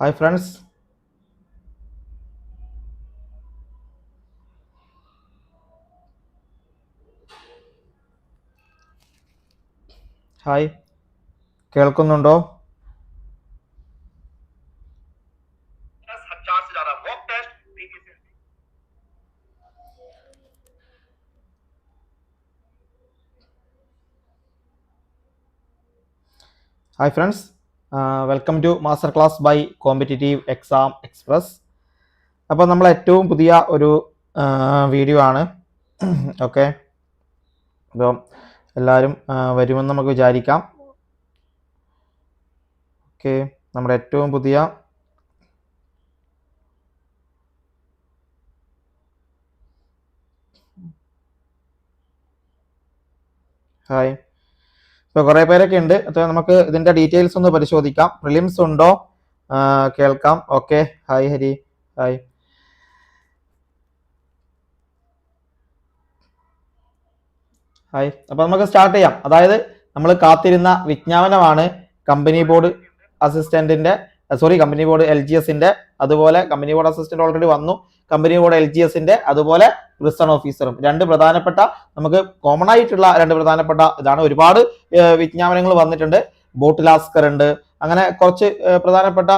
Hi friends hi കേൾക്കുന്നുണ്ടോ hi friends welcome to master class by competitive exam express അപ്പോൾ നമ്മൾ ഏറ്റവും പുതിയ ഒരു വീഡിയോ ആണ്. ഓക്കെ അപ്പോൾ എല്ലാവരും വരുമെന്ന് നമുക്ക് വിചാരിക്കാം. ഓക്കെ നമ്മുടെ ഏറ്റവും പുതിയ ഹായ് ഇപ്പോൾ കുറേ പേരൊക്കെ ഉണ്ട്. അപ്പോൾ നമുക്ക് ഇതിന്റെ ഡീറ്റെയിൽസ് ഒന്ന് പരിശോധിക്കാം. പ്രിലിംസ് ഉണ്ടോ? കേൾക്കാം. Okay hi Hari. Hi hi അപ്പോൾ നമുക്ക് സ്റ്റാർട്ട് ചെയ്യാം. അതായത് നമ്മൾ കാത്തിരുന്ന വിജ്ഞാപനമാണ് company board അസിസ്റ്റന്റിന്റെ sorry company board L G എസിന്റെ അതുപോലെ കമ്പനി ബോർഡ് അസിസ്റ്റന്റ് ഓൾറെഡി വന്നു. കമ്പനി ബോർഡ് എൽ ജി എസിന്റെ അതുപോലെ പ്രിസൺ ഓഫീസറും രണ്ട് പ്രധാനപ്പെട്ട നമുക്ക് കോമൺ ആയിട്ടുള്ള രണ്ട് പ്രധാനപ്പെട്ട ഇതാണ് ഒരുപാട് വിജ്ഞാപനങ്ങൾ വന്നിട്ടുണ്ട്. ബോട്ടിലാസ്കർ ഉണ്ട്. അങ്ങനെ കുറച്ച് പ്രധാനപ്പെട്ട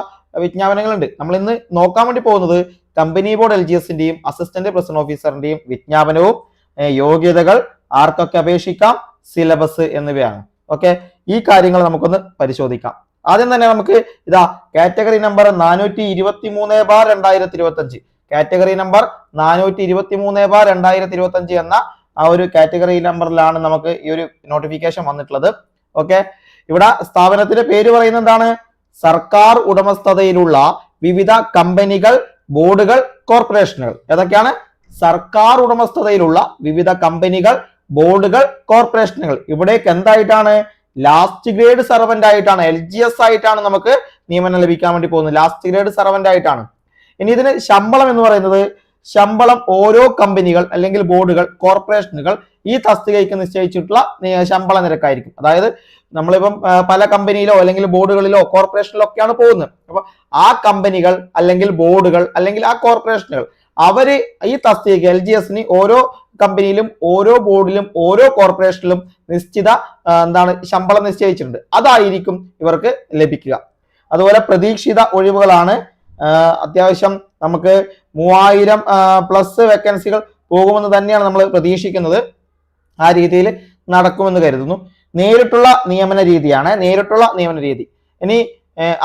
വിജ്ഞാപനങ്ങളുണ്ട്. നമ്മൾ ഇന്ന് നോക്കാൻ വേണ്ടി പോകുന്നത് കമ്പനി ബോർഡ് എൽ ജി എസിന്റെയും അസിസ്റ്റന്റ് പ്രസിഡന്റ് ഓഫീസറിന്റെയും വിജ്ഞാപനവും യോഗ്യതകൾ ആർക്കൊക്കെ അപേക്ഷിക്കാം സിലബസ് എന്നിവയാണ്. ഓക്കെ ഈ കാര്യങ്ങൾ നമുക്കൊന്ന് പരിശോധിക്കാം. ആദ്യം തന്നെ നമുക്ക് ഇതാ കാറ്റഗറി നമ്പർ നാനൂറ്റി ഇരുപത്തി മൂന്ന് ബാർ രണ്ടായിരത്തി ഇരുപത്തി അഞ്ച് കാറ്റഗറി നമ്പർ നാനൂറ്റി ഇരുപത്തി മൂന്ന് ബാർ രണ്ടായിരത്തി ഇരുപത്തി അഞ്ച് എന്ന ആ ഒരു കാറ്റഗറി നമ്പറിലാണ് നമുക്ക് ഈ ഒരു നോട്ടിഫിക്കേഷൻ വന്നിട്ടുള്ളത്. ഓക്കെ ഇവിടെ സ്ഥാപനത്തിന്റെ പേര് പറയുന്നത് എന്താണ്? സർക്കാർ ഉടമസ്ഥതയിലുള്ള വിവിധ കമ്പനികൾ ബോർഡുകൾ കോർപ്പറേഷനുകൾ. ഏതൊക്കെയാണ്? സർക്കാർ ഉടമസ്ഥതയിലുള്ള വിവിധ കമ്പനികൾ ബോർഡുകൾ കോർപ്പറേഷനുകൾ. ഇവിടേക്ക് എന്തായിട്ടാണ്? ലാസ്റ്റ് ഗ്രേഡ് സർവന്റ് ആയിട്ടാണ് എൽ ആയിട്ടാണ് നമുക്ക് നിയമനം ലഭിക്കാൻ വേണ്ടി പോകുന്നത്. ലാസ്റ്റ് ഗ്രേഡ് സർവന്റ് ആയിട്ടാണ്. ഇനി ഇതിന് ശമ്പളം എന്ന് പറയുന്നത് ശമ്പളം ഓരോ കമ്പനികൾ അല്ലെങ്കിൽ ബോർഡുകൾ കോർപ്പറേഷനുകൾ ഈ തസ്തികയ്ക്ക് നിശ്ചയിച്ചിട്ടുള്ള ശമ്പള നിരക്കായിരിക്കും. അതായത് നമ്മളിപ്പം പല കമ്പനിയിലോ അല്ലെങ്കിൽ ബോർഡുകളിലോ കോർപ്പറേഷനിലോ ഒക്കെയാണ് പോകുന്നത്. അപ്പൊ ആ കമ്പനികൾ അല്ലെങ്കിൽ ബോർഡുകൾ അല്ലെങ്കിൽ ആ കോർപ്പറേഷനുകൾ അവർ ഈ തസ്തികയ്ക്ക് എൽ ജി എസിന് ഓരോ കമ്പനിയിലും ഓരോ ബോർഡിലും ഓരോ കോർപ്പറേഷനിലും നിശ്ചിത എന്താണ് ശമ്പളം നിശ്ചയിച്ചിട്ടുണ്ട്. അതായിരിക്കും ഇവർക്ക് ലഭിക്കുക. അതുപോലെ പ്രതീക്ഷിത ഒഴിവുകളാണ് അത്യാവശ്യം നമുക്ക് മൂവായിരം പ്ലസ് വേക്കൻസികൾ പോകുമെന്ന് തന്നെയാണ് നമ്മൾ പ്രതീക്ഷിക്കുന്നത്. ആ രീതിയിൽ നടക്കുമെന്ന് കരുതുന്നു. നേരിട്ടുള്ള നിയമന രീതിയാണ്. നേരിട്ടുള്ള നിയമന രീതി. ഇനി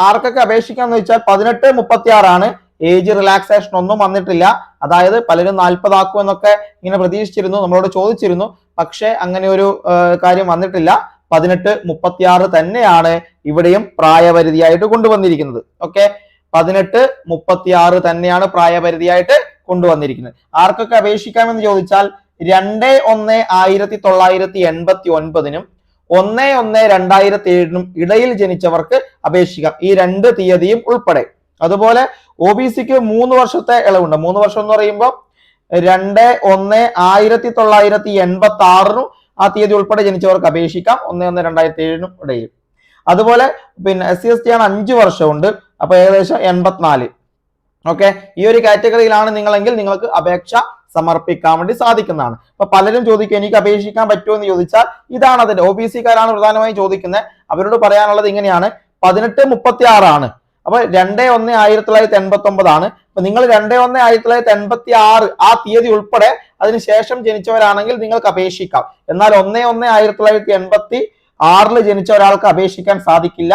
ആർക്കൊക്കെ അപേക്ഷിക്കാന്ന് വെച്ചാൽ പതിനെട്ട് മുപ്പത്തി ആറാണ് ഏജ് റിലാക്സേഷൻ ഒന്നും വന്നിട്ടില്ല. അതായത് പലരും നാൽപ്പതാക്കും എന്നൊക്കെ ഇങ്ങനെ പ്രതീക്ഷിച്ചിരുന്നു നമ്മളോട് ചോദിച്ചിരുന്നു. പക്ഷേ അങ്ങനെ ഒരു കാര്യം വന്നിട്ടില്ല. പതിനെട്ട് മുപ്പത്തിയാറ് തന്നെയാണ് ഇവിടെയും പ്രായപരിധിയായിട്ട് കൊണ്ടുവന്നിരിക്കുന്നത്. ഓക്കെ? പതിനെട്ട് മുപ്പത്തി ആറ് തന്നെയാണ് പ്രായപരിധിയായിട്ട് കൊണ്ടുവന്നിരിക്കുന്നത്. ആർക്കൊക്കെ അപേക്ഷിക്കാമെന്ന് ചോദിച്ചാൽ രണ്ട് ഒന്ന് ആയിരത്തി തൊള്ളായിരത്തി എൺപത്തി ഒൻപതിനും ഒന്ന് ഒന്ന് രണ്ടായിരത്തി ഏഴിനും ഇടയിൽ ജനിച്ചവർക്ക് അപേക്ഷിക്കാം. ഈ രണ്ട് തീയതിയും ഉൾപ്പെടെ. അതുപോലെ ഒ ബി സിക്ക് മൂന്ന് വർഷത്തെ ഇളവുണ്ട്. മൂന്ന് വർഷം എന്ന് പറയുമ്പോൾ രണ്ട് ഒന്ന് ആയിരത്തി തൊള്ളായിരത്തി എൺപത്തി ആറിനും ആ തീയതി ഉൾപ്പെടെ ജനിച്ചവർക്ക് അപേക്ഷിക്കാം. ഒന്ന് ഒന്ന് രണ്ടായിരത്തി ഏഴിനും ഇടയിൽ. അതുപോലെ പിന്നെ എസ് സി എസ് ടി ആണ് അഞ്ച് വർഷമുണ്ട്. അപ്പോൾ ഏകദേശം എൺപത്തിനാല്. ഓക്കെ ഈ ഒരു കാറ്റഗറിയിലാണ് നിങ്ങളെങ്കിൽ നിങ്ങൾക്ക് അപേക്ഷ സമർപ്പിക്കാൻ വേണ്ടി സാധിക്കുന്നതാണ്. അപ്പൊ പലരും ചോദിക്കും എനിക്ക് അപേക്ഷിക്കാൻ പറ്റുമോ? എന്ന് ചോദിച്ചാൽ ഇതാണ് അതിന്റെ. ഒ ബി സിക്കാരാണ് പ്രധാനമായും ചോദിക്കുന്നത്. അവരോട് പറയാനുള്ളത് ഇങ്ങനെയാണ്. പതിനെട്ട് മുപ്പത്തി ആറാണ് അപ്പൊ രണ്ട് ഒന്ന് ആയിരത്തി തൊള്ളായിരത്തി എൺപത്തി ഒമ്പതാണ് അപ്പൊ നിങ്ങൾ രണ്ട് ഒന്ന് ആയിരത്തി തൊള്ളായിരത്തി എൺപത്തി ആറ് ആ തീയതി ഉൾപ്പെടെ അതിനുശേഷം ജനിച്ചവരാണെങ്കിൽ നിങ്ങൾക്ക് അപേക്ഷിക്കാം. എന്നാൽ ഒന്ന് ഒന്ന് ആയിരത്തി തൊള്ളായിരത്തി എൺപത്തി ആറിൽ ജനിച്ച ഒരാൾക്ക് അപേക്ഷിക്കാൻ സാധിക്കില്ല.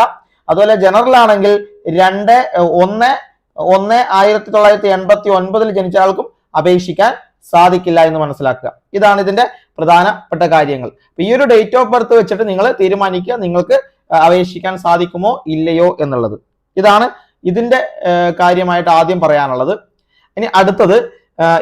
അതുപോലെ ജനറൽ ആണെങ്കിൽ രണ്ട് ഒന്ന് ഒന്ന് ആയിരത്തി തൊള്ളായിരത്തി എൺപത്തി ഒൻപതിൽ ജനിച്ച ആൾക്കും അപേക്ഷിക്കാൻ സാധിക്കില്ല എന്ന് മനസ്സിലാക്കുക. ഇതാണ് ഇതിന്റെ പ്രധാനപ്പെട്ട കാര്യങ്ങൾ. ഈ ഒരു ഡേറ്റ് ഓഫ് ബർത്ത് വെച്ചിട്ട് നിങ്ങൾ തീരുമാനിക്കുക നിങ്ങൾക്ക് അപേക്ഷിക്കാൻ സാധിക്കുമോ ഇല്ലയോ എന്നുള്ളത്. ഇതാണ് ഇതിന്റെ കാര്യമായിട്ട് ആദ്യം പറയാനുള്ളത്. ഇനി അടുത്തത്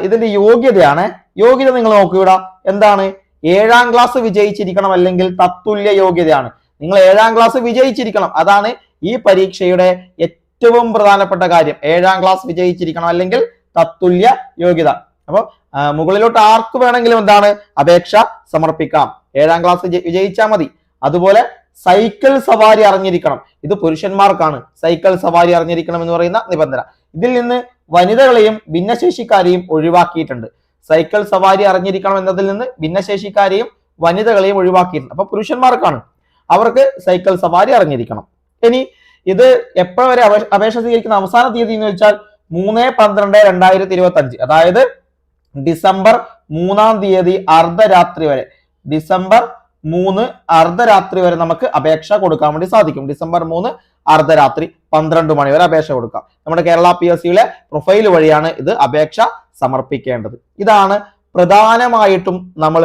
ഇതിന്റെ യോഗ്യതയാണ്. യോഗ്യത നിങ്ങൾ നോക്കിവിടാം. എന്താണ്? ഏഴാം ക്ലാസ് വിജയിച്ചിരിക്കണം അല്ലെങ്കിൽ തത്തുല്യ യോഗ്യതയാണ്. നിങ്ങൾ ഏഴാം ക്ലാസ് വിജയിച്ചിരിക്കണം. അതാണ് ഈ പരീക്ഷയുടെ ഏറ്റവും പ്രധാനപ്പെട്ട കാര്യം. ഏഴാം ക്ലാസ് വിജയിച്ചിരിക്കണം അല്ലെങ്കിൽ തത്തുല്യ യോഗ്യത. അപ്പോൾ മുകളിലോട്ട് ആർക്ക് വേണമെങ്കിലും എന്താണ് അപേക്ഷ സമർപ്പിക്കാം. ഏഴാം ക്ലാസ് വിജയിച്ചാൽ മതി. അതുപോലെ സൈക്കിൾ സവാരി അറിഞ്ഞിരിക്കണം. ഇത് പുരുഷന്മാർക്കാണ്. സൈക്കിൾ സവാരി അറിഞ്ഞിരിക്കണം എന്ന് പറയുന്ന നിബന്ധന. ഇതിൽ നിന്ന് വനിതകളെയും ഭിന്നശേഷിക്കാരെയും ഒഴിവാക്കിയിട്ടുണ്ട്. സൈക്കിൾ സവാരി അറിഞ്ഞിരിക്കണം എന്നതിൽ നിന്ന് ഭിന്നശേഷിക്കാരെയും വനിതകളെയും ഒഴിവാക്കിയിട്ടുണ്ട്. അപ്പൊ പുരുഷന്മാർക്കാണ് അവർക്ക് സൈക്കിൾ സവാരി അറിഞ്ഞിരിക്കണം. ഇനി ഇത് എപ്പോൾ വരെ അപേ- അപേക്ഷ സ്വീകരിക്കുന്ന അവസാന തീയതി എന്ന് വെച്ചാൽ മൂന്ന് പന്ത്രണ്ട് രണ്ടായിരത്തി ഇരുപത്തി അഞ്ച് അതായത് ഡിസംബർ മൂന്നാം തീയതി അർദ്ധരാത്രി വരെ. ഡിസംബർ മൂന്ന് അർദ്ധരാത്രി വരെ നമുക്ക് അപേക്ഷ കൊടുക്കാൻ വേണ്ടി സാധിക്കും. ഡിസംബർ മൂന്ന് അർദ്ധരാത്രി പന്ത്രണ്ട് മണിവരെ അപേക്ഷ കൊടുക്കാം. നമ്മുടെ കേരള പി എസ് സിയിലെ പ്രൊഫൈൽ വഴിയാണ് ഇത് അപേക്ഷ സമർപ്പിക്കേണ്ടത്. ഇതാണ് പ്രധാനമായിട്ടും നമ്മൾ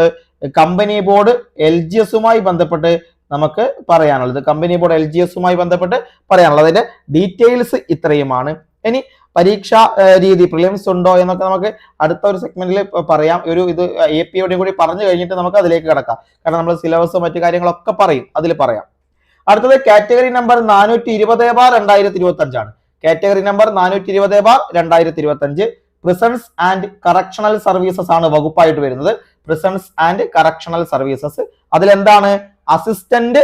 കമ്പനി ബോർഡ് എൽ ജി എസുമായി ബന്ധപ്പെട്ട് നമുക്ക് പറയാനുള്ളത്. കമ്പനി ബോർഡ് എൽ ജി എസുമായി ബന്ധപ്പെട്ട് പറയാനുള്ളത്. അതിന്റെ ഡീറ്റെയിൽസ് ഇത്രയുമാണ്. ഇനി പരീക്ഷാ രീതി പ്രിലിംസ് ഉണ്ടോ എന്നൊക്കെ നമുക്ക് അടുത്ത ഒരു സെഗ്മെന്റിൽ പറയാം. ഒരു ഇത് എ പി കൂടി പറഞ്ഞു കഴിഞ്ഞിട്ട് നമുക്ക് അതിലേക്ക് കിടക്കാം. കാരണം നമ്മൾ സിലബസ് മറ്റു കാര്യങ്ങളൊക്കെ പറയും. അതിൽ പറയാം. അടുത്തത് കാറ്റഗറി നമ്പർ നാനൂറ്റി ഇരുപത് ബാർ രണ്ടായിരത്തി ഇരുപത്തി അഞ്ചാണ് കാറ്റഗറി നമ്പർ നാനൂറ്റി ഇരുപത് ബാർ രണ്ടായിരത്തി ഇരുപത്തി അഞ്ച് പ്രിസൺസ് ആൻഡ് കറക്ഷണൽ സർവീസസ് ആണ് വകുപ്പായിട്ട് വരുന്നത്. പ്രിസൺസ് ആൻഡ് കറക്ഷണൽ സർവീസസ് അതിലെന്താണ്? അസിസ്റ്റന്റ്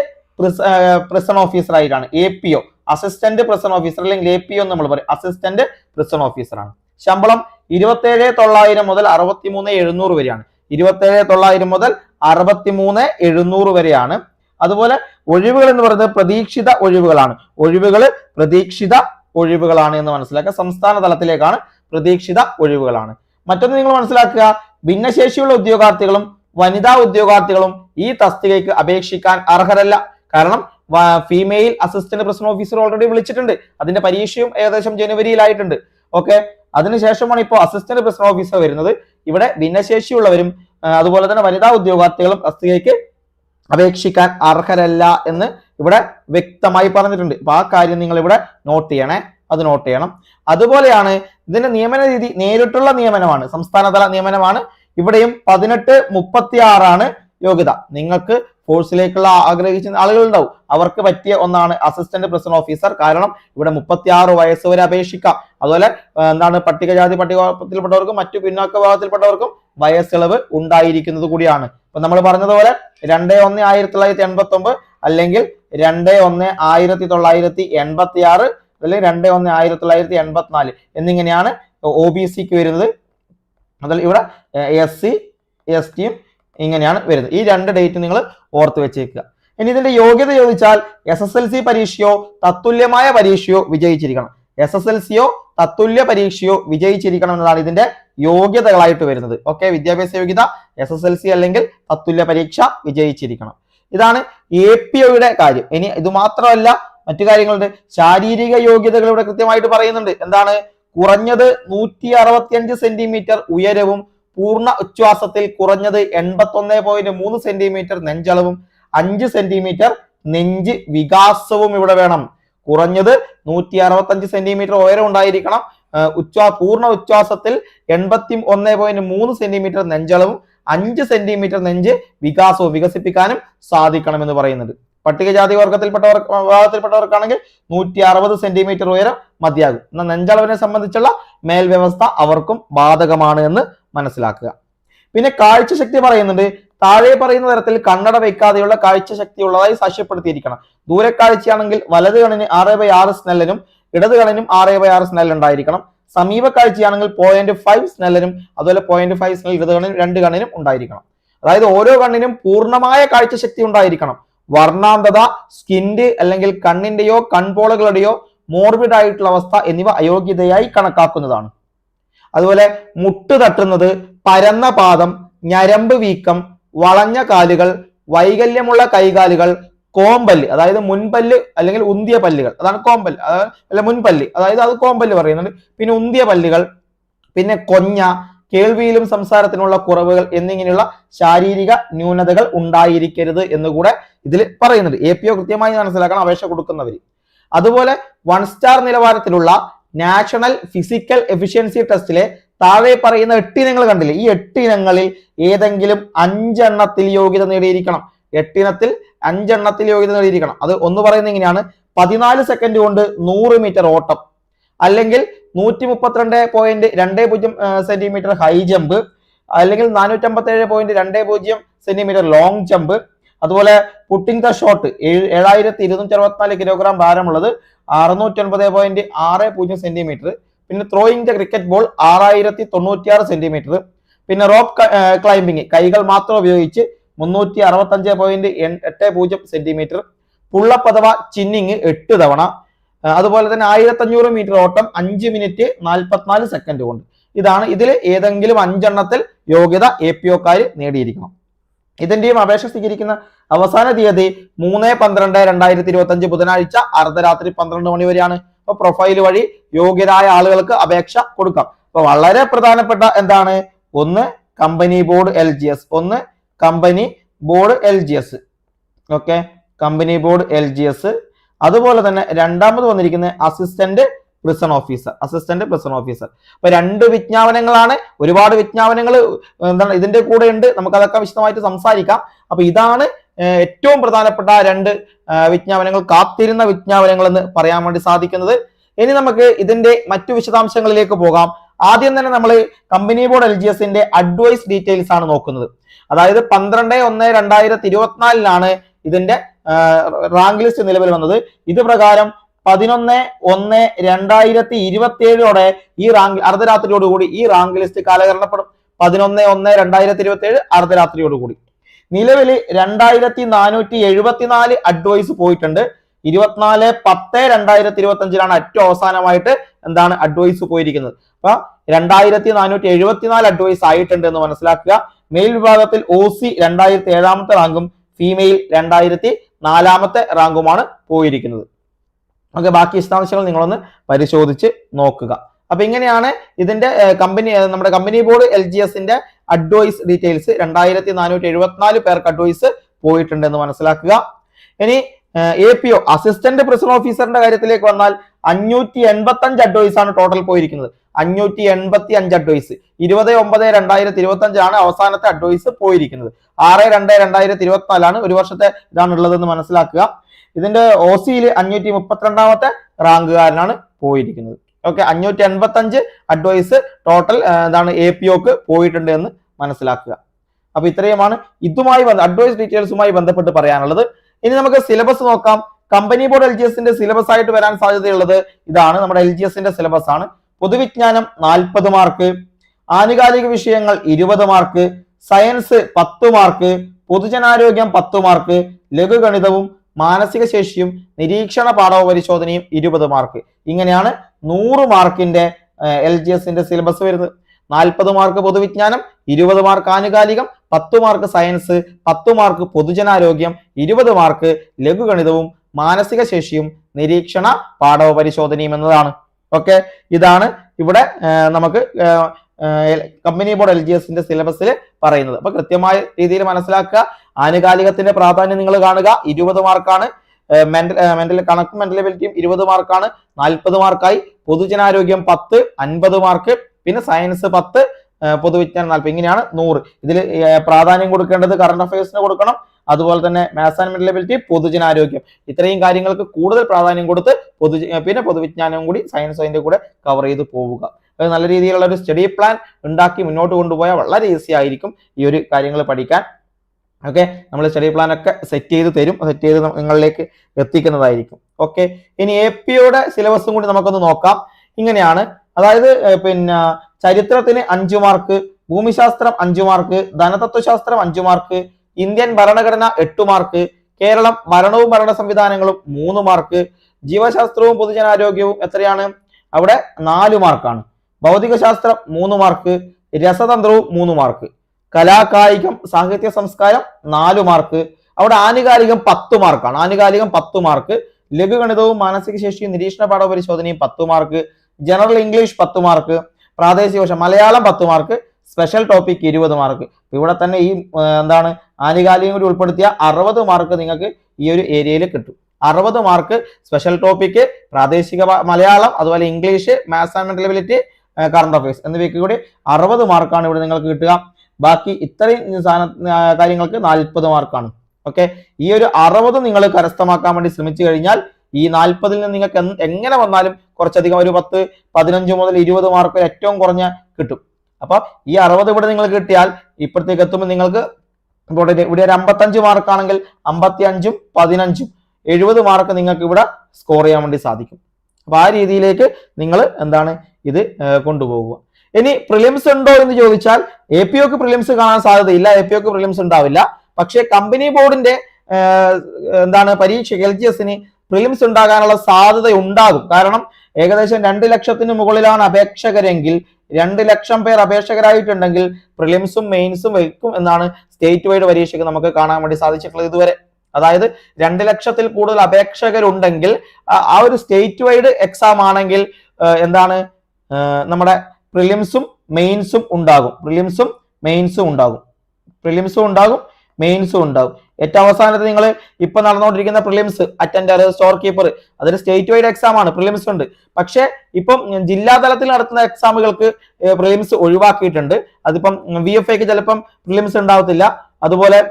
പ്രിസൺ ഓഫീസർ ആയിട്ടാണ്. A P O assistant prison officer അല്ലെങ്കിൽ എ പി ഒ നമ്മൾ പറയും. അസിസ്റ്റന്റ് പ്രിസൺ ഓഫീസറാണ് ശമ്പളം ഇരുപത്തേഴ് തൊള്ളായിരം മുതൽ അറുപത്തിമൂന്ന് എഴുന്നൂറ് വരെയാണ്. ഇരുപത്തേഴ് തൊള്ളായിരം മുതൽ അറുപത്തിമൂന്ന് എഴുന്നൂറ് വരെയാണ്. അതുപോലെ ഒഴിവുകൾ എന്ന് പറയുന്നത് പ്രതീക്ഷിത ഒഴിവുകളാണ്. ഒഴിവുകൾ പ്രതീക്ഷിത ഒഴിവുകളാണ് എന്ന് മനസ്സിലാക്കുക. സംസ്ഥാന തലത്തിലേക്കാണ് പ്രതീക്ഷിത ഒഴിവുകളാണ്. മറ്റൊന്ന് നിങ്ങൾ മനസ്സിലാക്കുക. ഭിന്നശേഷിയുള്ള ഉദ്യോഗാർത്ഥികളും വനിതാ ഉദ്യോഗാർത്ഥികളും ഈ തസ്തികയ്ക്ക് അപേക്ഷിക്കാൻ അർഹരല്ല. കാരണം female assistant president officer already വിളിച്ചിട്ടുണ്ട്. അതിന്റെ പരീക്ഷയും ഏകദേശം ജനുവരിയിലായിട്ടുണ്ട്. ഓക്കെ? അതിനുശേഷമാണ് ഇപ്പോൾ അസിസ്റ്റന്റ് പ്രസിഡന്റ് ഓഫീസർ വരുന്നത്. ഇവിടെ ഭിന്നശേഷിയുള്ളവരും അതുപോലെ തന്നെ വനിതാ ഉദ്യോഗാർത്ഥികളും തസ്തികയ്ക്ക് അപേക്ഷിക്കാൻ അർഹരല്ല എന്ന് ഇവിടെ വ്യക്തമായി പറഞ്ഞിട്ടുണ്ട്. അപ്പൊ ആ കാര്യം നിങ്ങൾ ഇവിടെ നോട്ട് ചെയ്യണേ. അത് നോട്ട് ചെയ്യണം. അതുപോലെയാണ് ഇതിന്റെ നിയമന രീതി നേരിട്ടുള്ള നിയമനമാണ്. സംസ്ഥാനതല നിയമനമാണ്. ഇവിടെയും പതിനെട്ട് മുപ്പത്തി ആറാണ് യോഗ്യത. നിങ്ങൾക്ക് ഫോഴ്സിലേക്കുള്ള ആഗ്രഹിച്ച ആളുകൾ ഉണ്ടാവും അവർക്ക് പറ്റിയ ഒന്നാണ് അസിസ്റ്റന്റ് പ്രസിഡന്റ് ഓഫീസർ കാരണം ഇവിടെ മുപ്പത്തി ആറ് വയസ്സ് വരെ അപേക്ഷിക്കാം. അതുപോലെ എന്താണ് പട്ടികജാതി പട്ടികത്തിൽപ്പെട്ടവർക്കും മറ്റു പിന്നോക്ക വിഭാഗത്തിൽപ്പെട്ടവർക്കും വയസ്സിളവ് ഉണ്ടായിരിക്കുന്നത് കൂടിയാണ്. ഇപ്പൊ നമ്മൾ പറഞ്ഞതുപോലെ രണ്ട് ഒന്ന് ആയിരത്തി തൊള്ളായിരത്തി എൺപത്തി ഒമ്പത് അല്ലെങ്കിൽ രണ്ട് ഒന്ന് ആയിരത്തി തൊള്ളായിരത്തി എൺപത്തി ആറ് അല്ലെങ്കിൽ രണ്ട് ഒന്ന് ആയിരത്തി തൊള്ളായിരത്തി എൺപത്തിനാല് എന്നിങ്ങനെയാണ് ഒ ബി സിക്ക് വരുന്നത്. അതിൽ ഇവിടെ എസ് സി എസ് ടിയും ഇങ്ങനെയാണ് വരുന്നത്. ഈ രണ്ട് ഡേറ്റ് നിങ്ങൾ ഓർത്ത് വെച്ചേക്കുക. ഇനി ഇതിന്റെ യോഗ്യത ചോദിച്ചാൽ എസ് എസ് എൽ സി പരീക്ഷയോ തത്തുല്യമായ പരീക്ഷയോ വിജയിച്ചിരിക്കണം. എസ് എസ് എൽ സിയോ തത്തുല്യ പരീക്ഷയോ വിജയിച്ചിരിക്കണം എന്നതാണ് ഇതിന്റെ യോഗ്യതകളായിട്ട് വരുന്നത്. ഓക്കെ വിദ്യാഭ്യാസ യോഗ്യത എസ് എസ് എൽ സി അല്ലെങ്കിൽ തത്തുല്യ പരീക്ഷ വിജയിച്ചിരിക്കണം. ഇതാണ് എ പി ഒയുടെ കാര്യം. ഇനി ഇത് മാത്രമല്ല മറ്റു കാര്യങ്ങളുണ്ട്. ശാരീരിക യോഗ്യതകൾ ഇവിടെ കൃത്യമായിട്ട് പറയുന്നുണ്ട്. എന്താണ്? കുറഞ്ഞത് നൂറ്റി അറുപത്തിയഞ്ച് സെന്റിമീറ്റർ ഉയരവും പൂർണ ഉച്ഛ്വാസത്തിൽ കുറഞ്ഞത് എൺപത്തി ഒന്ന് പോയിന്റ് മൂന്ന് സെന്റിമീറ്റർ നെഞ്ചളവും അഞ്ച് സെന്റിമീറ്റർ നെഞ്ച് വികാസവും ഇവിടെ വേണം. കുറഞ്ഞത് നൂറ്റി അറുപത്തഞ്ച് സെന്റിമീറ്റർ ഉയരം ഉണ്ടായിരിക്കണം. ഉച്ഛ്വാ പൂർണ ഉച്ഛ്വാസത്തിൽ എൺപത്തി ഒന്ന് പോയിന്റ് മൂന്ന് സെന്റിമീറ്റർ നെഞ്ചളവും അഞ്ച് സെന്റിമീറ്റർ നെഞ്ച് വികാസവും വികസിപ്പിക്കാനും സാധിക്കണം എന്ന് പറയുന്നുണ്ട് പട്ടികജാതി വർഗത്തിൽപ്പെട്ടവർ വിഭാഗത്തിൽപ്പെട്ടവർക്കാണെങ്കിൽ നൂറ്റി അറുപത് സെന്റിമീറ്റർ ഉയരം മതിയാകും. എന്നാൽ നെഞ്ചളവിനെ സംബന്ധിച്ചുള്ള മേൽവ്യവസ്ഥ അവർക്കും ബാധകമാണ് എന്ന് മനസ്സിലാക്കുക. പിന്നെ കാഴ്ചശക്തി പറയുന്നുണ്ട് താഴെ പറയുന്ന തരത്തിൽ കണ്ണട വയ്ക്കാതെയുള്ള കാഴ്ചശക്തി ഉള്ളതായി സാക്ഷ്യപ്പെടുത്തിയിരിക്കണം. ദൂരക്കാഴ്ചയാണെങ്കിൽ വലത് കണ്ണിന് ആറ് ബൈ ആറ് സ്നെല്ലനും ഇടത് കണ്ണിനും ആറ് ബൈ ആറ് സ്നെൽ ഉണ്ടായിരിക്കണം. സമീപ കാഴ്ചയാണെങ്കിൽ പോയിന്റ് ഫൈവ് സ്നെല്ലനും അതുപോലെ പോയിന്റ് ഫൈവ് സ്നെൽ ഇടത് കണ്ണിനും രണ്ട് കണ്ണിനും ഉണ്ടായിരിക്കണം. അതായത് ഓരോ കണ്ണിനും പൂർണമായ കാഴ്ചശക്തി ഉണ്ടായിരിക്കണം. വർണാന്തത സ്കിൻഡ് അല്ലെങ്കിൽ കണ്ണിന്റെയോ കൺപോളകളുടെയോ മോർബിഡ് ആയിട്ടുള്ള അവസ്ഥ എന്നിവ അയോഗ്യതയായി കണക്കാക്കുന്നതാണ്. അതുപോലെ മുട്ട് തട്ടുന്നത് പരന്ന പാദം ഞരമ്പ് വീക്കം വളഞ്ഞ കാലുകൾ വൈകല്യമുള്ള കൈകാലുകൾ കോമ്പല്ല് അതായത് മുൻപല്ല് അല്ലെങ്കിൽ ഉന്തിയ പല്ലുകൾ. അതാണ് കോമ്പല്ല്. അല്ല മുൻപല്ല്. അതായത് അത് കോമ്പല്ല് പറയുന്നുണ്ട്. പിന്നെ ഉന്തിയ പല്ലുകൾ പിന്നെ കൊഞ്ഞ കേൾവിയിലും സംസാരത്തിനുള്ള കുറവുകൾ എന്നിങ്ങനെയുള്ള ശാരീരിക ന്യൂനതകൾ ഉണ്ടായിരിക്കരുത് എന്നുകൂടെ ഇതിൽ പറയുന്നുണ്ട്. എ പി ഒ കൃത്യമായി മനസ്സിലാക്കണം അപേക്ഷ കൊടുക്കുന്നവർ അതുപോലെ വൺ സ്റ്റാർ നിലവാരത്തിലുള്ള നാഷണൽ ഫിസിക്കൽ എഫിഷ്യൻസി ടെസ്റ്റിലെ താഴെ പറയുന്ന എട്ട് ഇനങ്ങൾ കണ്ടില്ലേ? ഈ എട്ട് ഇനങ്ങളിൽ ഏതെങ്കിലും അഞ്ചെണ്ണത്തിൽ യോഗ്യത നേടിയിരിക്കണം. എട്ടിനത്തിൽ അഞ്ചെണ്ണത്തിൽ യോഗ്യത നേടിയിരിക്കണം. അത് ഒന്ന് പറയുന്നത് ഇങ്ങനെയാണ്. പതിനാല് സെക്കൻഡ് കൊണ്ട് നൂറ് മീറ്റർ ഓട്ടം. അല്ലെങ്കിൽ നൂറ്റി മുപ്പത്തിരണ്ട് പോയിന്റ് രണ്ട് പൂജ്യം സെന്റിമീറ്റർ ഹൈ ജമ്പ് അല്ലെങ്കിൽ നാനൂറ്റമ്പത്തി ഏഴ് പോയിന്റ് രണ്ട് പൂജ്യം സെന്റിമീറ്റർ ലോങ് ജമ്പ് അതുപോലെ പുട്ടിംഗ് ദ ഷോട്ട് ഏഴായിരത്തി ഇരുന്നൂറ്റി അറുപത്തിനാല് കിലോഗ്രാം ഭാരമുള്ളത് അറുന്നൂറ്റി ഒൻപത് പോയിന്റ് ആറ് പൂജ്യം സെന്റിമീറ്റർ പിന്നെ ത്രോയിങ് ദ ക്രിക്കറ്റ് ബോൾ ആറായിരത്തി തൊണ്ണൂറ്റിയാറ് സെന്റിമീറ്റർ പിന്നെ റോപ്പ് ക്ലൈംബിംഗ് കൈകൾ മാത്രം ഉപയോഗിച്ച് മുന്നൂറ്റി അറുപത്തഞ്ച് പോയിന്റ് എട്ട് പൂജ്യം സെന്റിമീറ്റർ പുള്ളപ്പ് അഥവാ ചിന്നിങ് എട്ട് തവണ. അതുപോലെ തന്നെ ആയിരത്തി അഞ്ഞൂറ് മീറ്റർ ഓട്ടം അഞ്ച് മിനിറ്റ് നാൽപ്പത്തിനാല് സെക്കൻഡ് കൊണ്ട്. ഇതാണ് ഇതിൽ ഏതെങ്കിലും അഞ്ചെണ്ണത്തിൽ യോഗ്യത എ പി ഒക്കാർ നേടിയിരിക്കണം. ഇതിന്റെയും അപേക്ഷ സ്വീകരിക്കുന്ന അവസാന തീയതി മൂന്ന് പന്ത്രണ്ട് രണ്ടായിരത്തി ഇരുപത്തി അഞ്ച് ബുധനാഴ്ച അർദ്ധരാത്രി പന്ത്രണ്ട് മണി വരെയാണ്. അപ്പൊ പ്രൊഫൈൽ വഴി യോഗ്യരായ ആളുകൾക്ക് അപേക്ഷ കൊടുക്കാം. അപ്പൊ വളരെ പ്രധാനപ്പെട്ട എന്താണ്? ഒന്ന് company board L G S ഒന്ന് company board L G S okay company board L G S അതുപോലെ തന്നെ രണ്ടാമത് വന്നിരിക്കുന്നത് assistant prison officer assistant prison officer അപ്പൊ രണ്ട് വിജ്ഞാപനങ്ങളാണ് ഒരുപാട് വിജ്ഞാപനങ്ങൾ എന്താണ് ഇതിന്റെ കൂടെ ഉണ്ട്. നമുക്ക് അതൊക്കെ വിശദമായിട്ട് സംസാരിക്കാം. അപ്പൊ ഇതാണ് ഏറ്റവും പ്രധാനപ്പെട്ട രണ്ട് വിജ്ഞാപനങ്ങൾ കാത്തിരുന്ന വിജ്ഞാപനങ്ങൾ എന്ന് പറയാൻ വേണ്ടി സാധിക്കുന്നത്. ഇനി നമുക്ക് ഇതിന്റെ മറ്റു വിശദാംശങ്ങളിലേക്ക് പോകാം. ആദ്യം തന്നെ നമ്മൾ കമ്പനി ബോർഡ് എൽ ജി എസിന്റെ അഡ്വൈസ് ഡീറ്റെയിൽസ് ആണ് നോക്കുന്നത്. അതായത് പന്ത്രണ്ട് ഒന്ന് രണ്ടായിരത്തി ഇരുപത്തിനാലിലാണ് ഇതിന്റെ റാങ്ക് ലിസ്റ്റ് നിലവിൽ വന്നത്. ഇത് പ്രകാരം പതിനൊന്ന് ഒന്ന് രണ്ടായിരത്തി ഇരുപത്തി ഏഴോടെ ഈ റാങ്ക് അർദ്ധരാത്രിയോടുകൂടി ഈ റാങ്ക് ലിസ്റ്റ് കാലഹരണപ്പെടും. പതിനൊന്ന് ഒന്ന് രണ്ടായിരത്തി ഇരുപത്തി ഏഴ് അർദ്ധരാത്രിയോടുകൂടി. നിലവിൽ രണ്ടായിരത്തി നാനൂറ്റി എഴുപത്തിനാല് അഡ്വൈസ് പോയിട്ടുണ്ട്. ഇരുപത്തിനാല് പത്ത് രണ്ടായിരത്തി ഇരുപത്തി അഞ്ചിലാണ് ഏറ്റവും അവസാനമായിട്ട് എന്താണ് അഡ്വൈസ് പോയിരിക്കുന്നത്. അപ്പൊ രണ്ടായിരത്തി നാനൂറ്റി എഴുപത്തിനാല് അഡ്വൈസ് ആയിട്ടുണ്ട് എന്ന് മനസ്സിലാക്കുക. മെയിൽ വിഭാഗത്തിൽ ഒ സി രണ്ടായിരത്തി ഏഴാമത്തെ റാങ്കും ഫീമെയിൽ രണ്ടായിരത്തി നാലാമത്തെ റാങ്കുമാണ് പോയിരിക്കുന്നത്. ഓക്കെ ബാക്കി വിശദാംശങ്ങൾ നിങ്ങളൊന്ന് പരിശോധിച്ച് നോക്കുക. അപ്പൊ ഇങ്ങനെയാണ് ഇതിന്റെ കമ്പനി നമ്മുടെ കമ്പനി ബോർഡ് എൽ ജി എസിന്റെ അഡ്വൈസ് ഡീറ്റെയിൽസ് രണ്ടായിരത്തി നാനൂറ്റി എഴുപത്തിനാല് പേർക്ക് അഡ്വൈസ് പോയിട്ടുണ്ടെന്ന് മനസ്സിലാക്കുക. ഇനി A P O assistant prison ഓഫീസറിന്റെ കാര്യത്തിലേക്ക് വന്നാൽ അഞ്ഞൂറ്റി എൺപത്തി അഞ്ച് അഡ്വൈസ് ആണ് ടോട്ടൽ പോയിരിക്കുന്നത്. അഞ്ഞൂറ്റി എൺപത്തി അഞ്ച് അഡ്വൈസ് ഇരുപത് ഒമ്പത് രണ്ടായിരത്തി ഇരുപത്തി അഞ്ചാണ് അവസാനത്തെ അഡ്വൈസ് പോയിരിക്കുന്നത്. ആറ് രണ്ട് രണ്ടായിരത്തി ഇരുപത്തിനാലാണ് ഒരു വർഷത്തെ ഇതാണ് ഉള്ളതെന്ന് മനസ്സിലാക്കുക. ഇതിന്റെ ഒ സിയിൽ അഞ്ഞൂറ്റി മുപ്പത്തിരണ്ടാമത്തെ റാങ്കുകാരനാണ് പോയിരിക്കുന്നത്. ഓക്കെ അഞ്ഞൂറ്റി എൺപത്തി അഞ്ച് അഡ്വൈസ് ടോട്ടൽ എന്താണ് എ പി ഒക്ക് പോയിട്ടുണ്ട് എന്ന് മനസ്സിലാക്കുക. അപ്പൊ ഇത്രയുമാണ് ഇതുമായി ബന്ധ അഡ്വൈസ് ഡീറ്റെയിൽസുമായി ബന്ധപ്പെട്ട് പറയാനുള്ളത്. ഇനി നമുക്ക് സിലബസ് നോക്കാം. കമ്പനി ബോർഡ് എൽ ജി എസിന്റെ സിലബസ് ആയിട്ട് വരാൻ സാധ്യതയുള്ളത് ഇതാണ്. നമ്മുടെ എൽ ജി എസിന്റെ സിലബസ് ആണ്. പൊതുവിജ്ഞാനം നാൽപ്പത് മാർക്ക് ആനുകാലിക വിഷയങ്ങൾ ഇരുപത് മാർക്ക് സയൻസ് പത്ത് മാർക്ക് പൊതുജനാരോഗ്യം പത്ത് മാർക്ക് ലഘുഗണിതവും മാനസിക ശേഷിയും നിരീക്ഷണ പാഠവ പരിശോധനയും ഇരുപത് മാർക്ക് ഇങ്ങനെയാണ് നൂറ് മാർക്കിന്റെ എൽ ജി എസിന്റെ സിലബസ് വരുന്നത്. നാൽപ്പത് മാർക്ക് പൊതുവിജ്ഞാനം ഇരുപത് മാർക്ക് ആനുകാലികം പത്ത് മാർക്ക് സയൻസ് പത്ത് മാർക്ക് പൊതുജനാരോഗ്യം ഇരുപത് മാർക്ക് ലഘുഗണിതവും മാനസിക ശേഷിയും നിരീക്ഷണ പാഠവ പരിശോധനയും എന്നതാണ്. ഓക്കെ ഇതാണ് ഇവിടെ നമുക്ക് കമ്പനി ബോർഡ് എൽ ജി എസിന്റെ സിലബസിൽ പറയുന്നത്. അപ്പൊ കൃത്യമായ രീതിയിൽ മനസ്സിലാക്കുക. ആനുകാലികത്തിന്റെ പ്രാധാന്യം നിങ്ങൾ കാണുക. ഇരുപത് മാർക്കാണ് മെന്റൽ മെന്റൽ കണക്കും മെന്റൽ എബിലിറ്റിയും ഇരുപത് മാർക്കാണ് നാൽപ്പത് മാർക്കായി പൊതുജനാരോഗ്യം പത്ത് അൻപത് മാർക്ക് പിന്നെ സയൻസ് പത്ത് പൊതുവിജ്ഞാനം നാൽപ്പത് ഇങ്ങനെയാണ് നൂറ്. ഇതിൽ പ്രാധാന്യം കൊടുക്കേണ്ടത് കറണ്ട് അഫയേഴ്സിന് കൊടുക്കണം. അതുപോലെ തന്നെ മാത്സ് ആൻഡ് മെന്റൽ എബിലിറ്റി പൊതുജനാരോഗ്യം. ഇത്രയും കാര്യങ്ങൾക്ക് കൂടുതൽ പ്രാധാന്യം കൊടുത്ത് പൊതു പിന്നെ പൊതുവിജ്ഞാനവും കൂടി സയൻസ് അതിന്റെ കൂടെ കവർ ചെയ്ത് പോവുക. നല്ല രീതിയിലുള്ള ഒരു സ്റ്റഡി പ്ലാൻ ഉണ്ടാക്കി മുന്നോട്ട് കൊണ്ടുപോയാൽ വളരെ ഈസി ആയിരിക്കും ഈ ഒരു കാര്യങ്ങൾ പഠിക്കാൻ. ഓക്കെ നമ്മൾ സ്റ്റഡി പ്ലാൻ ഒക്കെ സെറ്റ് ചെയ്ത് തരും. സെറ്റ് ചെയ്ത് നിങ്ങളിലേക്ക് എത്തിക്കുന്നതായിരിക്കും. ഓക്കെ ഇനി എ പിയുടെ സിലബസും കൂടി നമുക്കൊന്ന് നോക്കാം. ഇങ്ങനെയാണ്. അതായത് പിന്നെ ചരിത്രത്തിന് അഞ്ചു മാർക്ക് ഭൂമിശാസ്ത്രം അഞ്ചു മാർക്ക് ധനതത്വശാസ്ത്രം അഞ്ചു മാർക്ക് ഇന്ത്യൻ ഭരണഘടന എട്ട് മാർക്ക് കേരളം ഭരണവും ഭരണ സംവിധാനങ്ങളും മൂന്ന് മാർക്ക് ജീവശാസ്ത്രവും പൊതുജനാരോഗ്യവും എത്രയാണ്? അവിടെ നാല് മാർക്കാണ് ഭൗതികശാസ്ത്രം മൂന്ന് മാർക്ക് രസതന്ത്രവും മൂന്ന് മാർക്ക്. കലാകായികം സാഹിത്യ സംസ്കാരം നാല് മാർക്ക്. അവിടെ ആനുകാലികം പത്ത് മാർക്കാണ്. ആനുകാലികം പത്ത് മാർക്ക്. ലഘുഗണിതവും മാനസിക ശേഷിയും നിരീക്ഷണ പാഠ പരിശോധനയും പത്ത് മാർക്ക്. ജനറൽ ഇംഗ്ലീഷ് പത്ത് മാർക്ക്. പ്രാദേശിക ഭാഷ മലയാളം പത്ത് മാർക്ക്. സ്പെഷ്യൽ ടോപ്പിക് ഇരുപത് മാർക്ക്. ഇവിടെ തന്നെ ഈ എന്താണ് ആനുകാലികം കൂടി ഉൾപ്പെടുത്തിയ അറുപത് മാർക്ക് നിങ്ങൾക്ക് ഈ ഒരു ഏരിയയിൽ കിട്ടും. അറുപത് മാർക്ക് സ്പെഷ്യൽ ടോപ്പിക് പ്രാദേശിക മലയാളം അതുപോലെ English maths and mental ability current affairs എന്നിവയ്ക്ക് കൂടി അറുപത് മാർക്കാണ് ഇവിടെ നിങ്ങൾക്ക് കിട്ടുക. ബാക്കി ഇത്രയും സാധന കാര്യങ്ങൾക്ക് നാൽപ്പത് മാർക്കാണ് ഓക്കെ ഈ ഒരു അറുപത് നിങ്ങൾ കരസ്ഥമാക്കാൻ വേണ്ടി ശ്രമിച്ചു കഴിഞ്ഞാൽ ഈ നാൽപ്പതിൽ നിന്ന് നിങ്ങൾക്ക് എങ്ങനെ വന്നാലും കുറച്ചധികം ഒരു പത്ത് പതിനഞ്ച് മുതൽ ഇരുപത് മാർക്ക് ഏറ്റവും കുറഞ്ഞ കിട്ടും. അപ്പൊ ഈ അറുപത് ഇവിടെ നിങ്ങൾ കിട്ടിയാൽ ഇപ്പോഴത്തേക്ക് എത്തുമ്പോൾ നിങ്ങൾക്ക് ഇവിടെ ഇവിടെ ഒരു അമ്പത്തഞ്ച് മാർക്കാണെങ്കിൽ അമ്പത്തി അഞ്ചും പതിനഞ്ചും എഴുപത് മാർക്ക് നിങ്ങൾക്ക് ഇവിടെ സ്കോർ ചെയ്യാൻ വേണ്ടി സാധിക്കും. അപ്പൊ ആ രീതിയിലേക്ക് നിങ്ങൾ എന്താണ് ഇത് കൊണ്ടുപോകുക ഇനി പ്രിലിംസ് ഉണ്ടോ എന്ന് ചോദിച്ചാൽ എ പി ഒക്ക് പ്രിലിംസ് കാണാൻ സാധ്യതയില്ല എ പി ഒക്ക് പ്രിലിംസ് ഉണ്ടാവില്ല. പക്ഷേ കമ്പനി ബോർഡിന്റെ എന്താണ് പരീക്ഷ എൽ ജി എസിന് പ്രിലിംസ് ഉണ്ടാകാനുള്ള സാധ്യത ഉണ്ടാകും. കാരണം ഏകദേശം രണ്ട് ലക്ഷത്തിന് മുകളിലാണ് അപേക്ഷകരെങ്കിൽ രണ്ട് ലക്ഷം പേർ അപേക്ഷകരായിട്ടുണ്ടെങ്കിൽ പ്രിലിംസും മെയിൻസും വയ്ക്കും എന്നാണ് സ്റ്റേറ്റ് വൈഡ് പരീക്ഷയ്ക്ക് നമുക്ക് കാണാൻ വേണ്ടി സാധിച്ചിട്ടുള്ളത് ഇതുവരെ. അതായത് രണ്ട് ലക്ഷത്തിൽ കൂടുതൽ അപേക്ഷകരുണ്ടെങ്കിൽ ആ- ഒരു സ്റ്റേറ്റ് വൈഡ് എക്സാം ആണെങ്കിൽ എന്താണ് നമ്മുടെ പ്രിലിംസും മെയിൻസും ഉണ്ടാകും. പ്രിലിംസും മെയിൻസും ഉണ്ടാകും. പ്രിലിംസും ഉണ്ടാകും മെയിൻസും ഉണ്ടാകും. ഏറ്റവും അവസാനത്ത് നിങ്ങൾ ഇപ്പൊ നടന്നുകൊണ്ടിരിക്കുന്ന പ്രിലിംസ് അറ്റൻഡർ സ്റ്റോർ കീപ്പർ അതൊരു സ്റ്റേറ്റ് വൈഡ് എക്സാം ആണ് പ്രിലിംസ് ഉണ്ട്. പക്ഷേ ഇപ്പം ജില്ലാ തലത്തിൽ നടത്തുന്ന എക്സാമുകൾക്ക് പ്രിലിംസ് ഒഴിവാക്കിയിട്ടുണ്ട്. അതിപ്പം വി എഫ് ഐക്ക് ചിലപ്പം പ്രിലിംസ് ഉണ്ടാവത്തില്ല. അതുപോലെ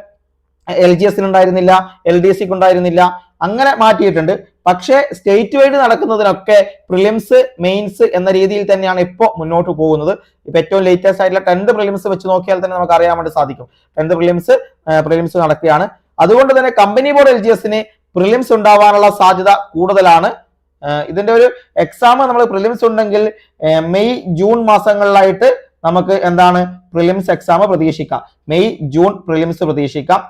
എൽ ജി എസിന് ഉണ്ടായിരുന്നില്ല എൽ ഡി സിക്ക് ഉണ്ടായിരുന്നില്ല. അങ്ങനെ മാറ്റിയിട്ടുണ്ട്. പക്ഷേ സ്റ്റേറ്റ് വൈഡ് നടക്കുന്നതിനൊക്കെ പ്രിലിംസ് മെയിൻസ് എന്ന രീതിയിൽ തന്നെയാണ് ഇപ്പോൾ മുന്നോട്ട് പോകുന്നത്. ഇപ്പൊ ഏറ്റവും ലേറ്റസ്റ്റ് ആയിട്ടുള്ള ടെൻത്ത് പ്രിലിംസ് വെച്ച് നോക്കിയാൽ തന്നെ നമുക്ക് അറിയാൻ വേണ്ടി സാധിക്കും. ടെൻത്ത് പ്രിലിംസ് പ്രിലിംസ് നടക്കുകയാണ്. അതുകൊണ്ട് തന്നെ കമ്പനി ബോർഡ് എൽ ജി എസിന് പ്രിലിംസ് ഉണ്ടാവാനുള്ള സാധ്യത കൂടുതലാണ്. ഇതിന്റെ ഒരു എക്സാം നമ്മൾ പ്രിലിംസ് ഉണ്ടെങ്കിൽ മെയ് ജൂൺ മാസങ്ങളിലായിട്ട് നമുക്ക് എന്താണ് പ്രിലിംസ് എക്സാം പ്രതീക്ഷിക്കാം. മെയ് ജൂൺ പ്രിലിംസ് പ്രതീക്ഷിക്കാം.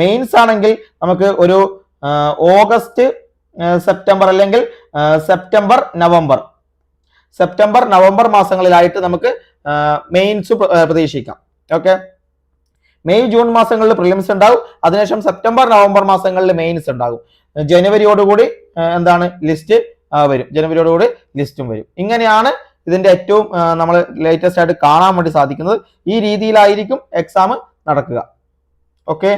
മെയിൻസ് ആണെങ്കിൽ നമുക്ക് ഒരു ഓഗസ്റ്റ് സെപ്റ്റംബർ അല്ലെങ്കിൽ സെപ്റ്റംബർ നവംബർ സെപ്റ്റംബർ നവംബർ മാസങ്ങളിലായിട്ട് നമുക്ക് മെയിൻസ് പ്രതീക്ഷിക്കാം. ഓക്കെ മെയ് ജൂൺ മാസങ്ങളിൽ പ്രിലിംസ് ഉണ്ടാവും. അതിനുശേഷം സെപ്റ്റംബർ നവംബർ മാസങ്ങളിൽ മെയിൻസ് ഉണ്ടാകും. ജനുവരിയോടുകൂടി എന്താണ് ലിസ്റ്റ് വരും. ജനുവരിയോടുകൂടി ലിസ്റ്റും വരും. ഇങ്ങനെയാണ് ഇതിന്റെ ഏറ്റവും നമ്മൾ ലേറ്റസ്റ്റ് ആയിട്ട് കാണാൻ വേണ്ടി സാധിക്കുന്നത്. ഈ രീതിയിലായിരിക്കും എക്സാം നടക്കുക. ഓക്കെ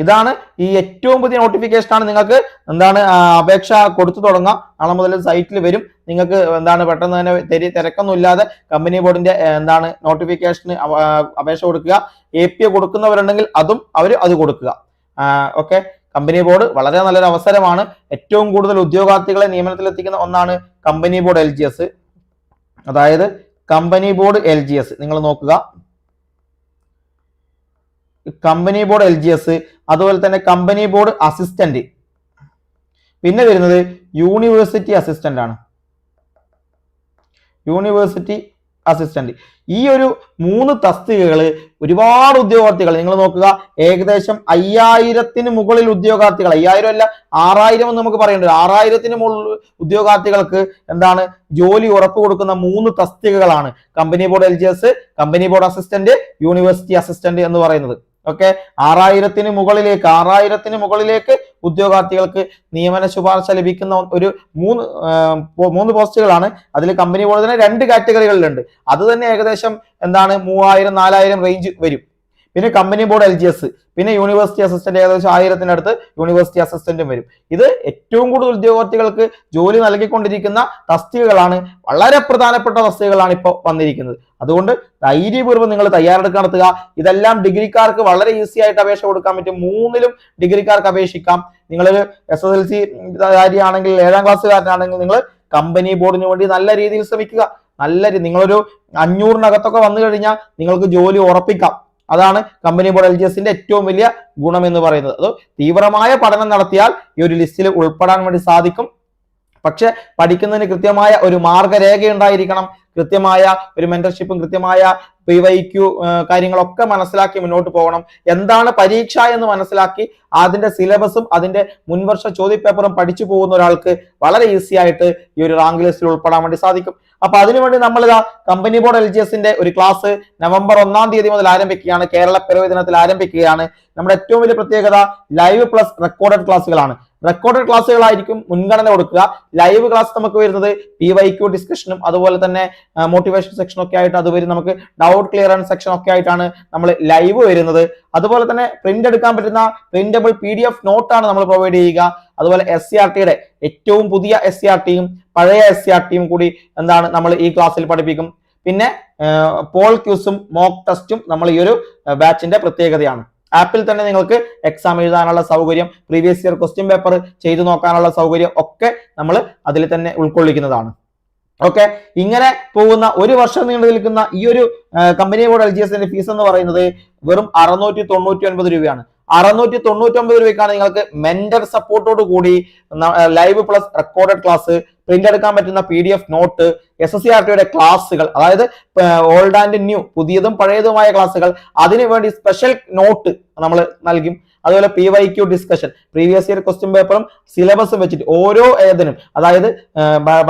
ഇതാണ് ഈ ഏറ്റവും പുതിയ നോട്ടിഫിക്കേഷൻ ആണ്. നിങ്ങൾക്ക് എന്താണ് അപേക്ഷ കൊടുത്തു തുടങ്ങാം. നാളെ മുതൽ സൈറ്റിൽ വരും. നിങ്ങൾക്ക് എന്താണ് പെട്ടെന്ന് തന്നെ തെരി തിരക്കൊന്നുമില്ലാതെ കമ്പനി ബോർഡിന്റെ എന്താണ് നോട്ടിഫിക്കേഷന് അപേക്ഷ കൊടുക്കുക. എ പി കൊടുക്കുന്നവരുണ്ടെങ്കിൽ അതും അവർ അത് കൊടുക്കുക. ഓക്കെ കമ്പനി ബോർഡ് വളരെ നല്ലൊരു അവസരമാണ്. ഏറ്റവും കൂടുതൽ ഉദ്യോഗാർത്ഥികളെ നിയമനത്തിലെത്തിക്കുന്ന ഒന്നാണ് കമ്പനി ബോർഡ് എൽ അതായത് കമ്പനി ബോർഡ് എൽ നിങ്ങൾ നോക്കുക. Company board L G S അതുപോലെ തന്നെ കമ്പനി ബോർഡ് അസിസ്റ്റന്റ് പിന്നെ വരുന്നത് യൂണിവേഴ്സിറ്റി അസിസ്റ്റന്റ് ആണ്. യൂണിവേഴ്സിറ്റി അസിസ്റ്റന്റ് ഈ ഒരു മൂന്ന് തസ്തികകൾ ഒരുപാട് ഉദ്യോഗാർത്ഥികൾ നിങ്ങൾ നോക്കുക ഏകദേശം അയ്യായിരത്തിന് മുകളിൽ ഉദ്യോഗാർത്ഥികൾ അയ്യായിരം അല്ല ആറായിരം എന്ന് നമുക്ക് പറയേണ്ടത് ആറായിരത്തിന് മുകളിൽ ഉദ്യോഗാർത്ഥികൾക്ക് എന്താണ് ജോലി ഉറപ്പ് കൊടുക്കുന്ന മൂന്ന് തസ്തികകളാണ്. Company board L company board assistant university assistant എന്ന് പറയുന്നത്. ഓക്കെ? ആറായിരത്തിന് മുകളിലേക്ക് ആറായിരത്തിന് മുകളിലേക്ക് ഉദ്യോഗാർത്ഥികൾക്ക് നിയമന ശുപാർശ ലഭിക്കുന്ന ഒരു മൂന്ന് മൂന്ന് പോസ്റ്റുകളാണ്. അതിൽ കമ്പനി പോലെ തന്നെ രണ്ട് കാറ്റഗറികളിലുണ്ട്. അത് തന്നെ ഏകദേശം എന്താണ്? മൂവായിരം നാലായിരം റേഞ്ച് വരും. പിന്നെ company board L G S പിന്നെ യൂണിവേഴ്സിറ്റി അസിസ്റ്റന്റ് ഏകദേശം ആയിരത്തിനടുത്ത് യൂണിവേഴ്സിറ്റി അസിസ്റ്റന്റും വരും. ഇത് ഏറ്റവും കൂടുതൽ ഉദ്യോഗാർത്ഥികൾക്ക് ജോലി നൽകിക്കൊണ്ടിരിക്കുന്ന തസ്തികകളാണ് വളരെ പ്രധാനപ്പെട്ട തസ്തികകളാണ് ഇപ്പോൾ വന്നിരിക്കുന്നത്. അതുകൊണ്ട് ധൈര്യപൂർവം നിങ്ങൾ തയ്യാറെടുപ്പ് നടത്തുക. ഇതെല്ലാം ഡിഗ്രിക്കാർക്ക് വളരെ ഈസി ആയിട്ട് അപേക്ഷ കൊടുക്കാൻ പറ്റും. മൂന്നിലും ഡിഗ്രിക്കാർക്ക് അപേക്ഷിക്കാം. നിങ്ങൾ എസ് എസ് എൽ സി കാര്യമാണെങ്കിൽ ഏഴാം ക്ലാസ്സുകാരനാണെങ്കിൽ നിങ്ങൾ കമ്പനി ബോർഡിന് വേണ്ടി നല്ല രീതിയിൽ ശ്രമിക്കുക. നല്ല നിങ്ങളൊരു അഞ്ഞൂറിനകത്തൊക്കെ വന്നു കഴിഞ്ഞാൽ നിങ്ങൾക്ക് ജോലി ഉറപ്പിക്കാം. അതാണ് കമ്പനി ബോർഡ് എൽ ജി എസിന്റെ ഏറ്റവും വലിയ ഗുണം എന്ന് പറയുന്നത്. അത് തീവ്രമായ പഠനം നടത്തിയാൽ ഈ ഒരു ലിസ്റ്റിൽ ഉൾപ്പെടാൻ വേണ്ടി സാധിക്കും. പക്ഷെ പഠിക്കുന്നതിന് കൃത്യമായ ഒരു മാർഗരേഖ ഉണ്ടായിരിക്കണം കൃത്യമായ ഒരു മെന്റർഷിപ്പും കൃത്യമായ പി വൈ ക്യു കാര്യങ്ങളൊക്കെ മനസ്സിലാക്കി മുന്നോട്ട് പോകണം. എന്താണ് പരീക്ഷ എന്ന് മനസ്സിലാക്കി അതിന്റെ സിലബസും അതിന്റെ മുൻവർഷ ചോദ്യപേപ്പറും പഠിച്ചു പോകുന്ന ഒരാൾക്ക് വളരെ ഈസി ആയിട്ട് ഈ ഒരു റാങ്ക് ലിസ്റ്റിൽ ഉൾപ്പെടാൻ വേണ്ടി സാധിക്കും. അപ്പൊ അതിനുവേണ്ടി നമ്മൾ ഇതാ കമ്പനി ബോർഡ് എൽ ജി എസിന്റെ ഒരു ക്ലാസ് നവംബർ ഒന്നാം തീയതി മുതൽ ആരംഭിക്കുകയാണ്. കേരള പിറവി ആരംഭിക്കുകയാണ്. നമ്മുടെ ഏറ്റവും വലിയ പ്രത്യേകത ലൈവ് പ്ലസ് റെക്കോർഡഡ് ക്ലാസ്സുകളാണ് റെക്കോർഡഡ് ക്ലാസ്സുകളായിരിക്കും മുൻഗണന കൊടുക്കുക. ലൈവ് ക്ലാസ് നമുക്ക് വരുന്നത് പി വൈ ക്യു ഡിസ്കഷനും അതുപോലെ തന്നെ മോട്ടിവേഷൻ സെക്ഷൻ ഒക്കെ ആയിട്ട് അത് വരും. നമുക്ക് ഡൗട്ട് ക്ലിയറൻസ് സെക്ഷൻ ഒക്കെ ആയിട്ടാണ് നമ്മൾ ലൈവ് വരുന്നത്. അതുപോലെ തന്നെ പ്രിന്റ് എടുക്കാൻ പറ്റുന്ന പ്രിന്റബിൾ പി ഡി എഫ് നോട്ടാണ് നമ്മൾ പ്രൊവൈഡ് ചെയ്യുക. അതുപോലെ എസ് സി ആർ ടിയുടെ ഏറ്റവും പുതിയ എസ് സി ആർ ടിയും പഴയ എസ് സി ആർ ടിയും കൂടി എന്താണ് നമ്മൾ ഈ ക്ലാസ്സിൽ പഠിപ്പിക്കും. പിന്നെ പോൾ ക്യൂസും മോക്ക് ടെസ്റ്റും നമ്മൾ ഈ ഒരു ബാച്ചിന്റെ പ്രത്യേകതയാണ്. ആപ്പിൽ തന്നെ നിങ്ങൾക്ക് എക്സാം എഴുതാനുള്ള സൗകര്യം പ്രീവിയസ് ഇയർ ക്വസ്റ്റ്യൻ പേപ്പർ ചെയ്തു നോക്കാനുള്ള സൗകര്യം ഒക്കെ നമ്മൾ അതിൽ തന്നെ ഉൾക്കൊള്ളിക്കുന്നതാണ്. ഓക്കെ? ഇങ്ങനെ പോകുന്ന ഒരു വർഷം നീണ്ടു നിൽക്കുന്ന ഈ ഒരു കമ്പനി ബോർഡ് എൽ ജി എസിന്റെ ഫീസ് എന്ന് പറയുന്നത് വെറും അറുന്നൂറ്റി തൊണ്ണൂറ്റി ഒൻപത് രൂപയാണ്. അറുന്നൂറ്റി തൊണ്ണൂറ്റി ഒമ്പത് രൂപയ്ക്കാണ് നിങ്ങൾക്ക് മെന്റർ സപ്പോർട്ടോട് കൂടി live plus recorded class print എടുക്കാൻ പറ്റുന്ന P D F note S S C R ടിയുടെ ക്ലാസ്സുകൾ അതായത് ഓൾഡ് ആൻഡ് ന്യൂ പുതിയതും പഴയതുമായ ക്ലാസ്സുകൾ അതിനുവേണ്ടി സ്പെഷ്യൽ നോട്ട് നമ്മൾ നൽകും. അതുപോലെ P Y Q discussion previous year question പേപ്പറും സിലബസും വെച്ചിട്ട് ഓരോ ഏതിനും അതായത്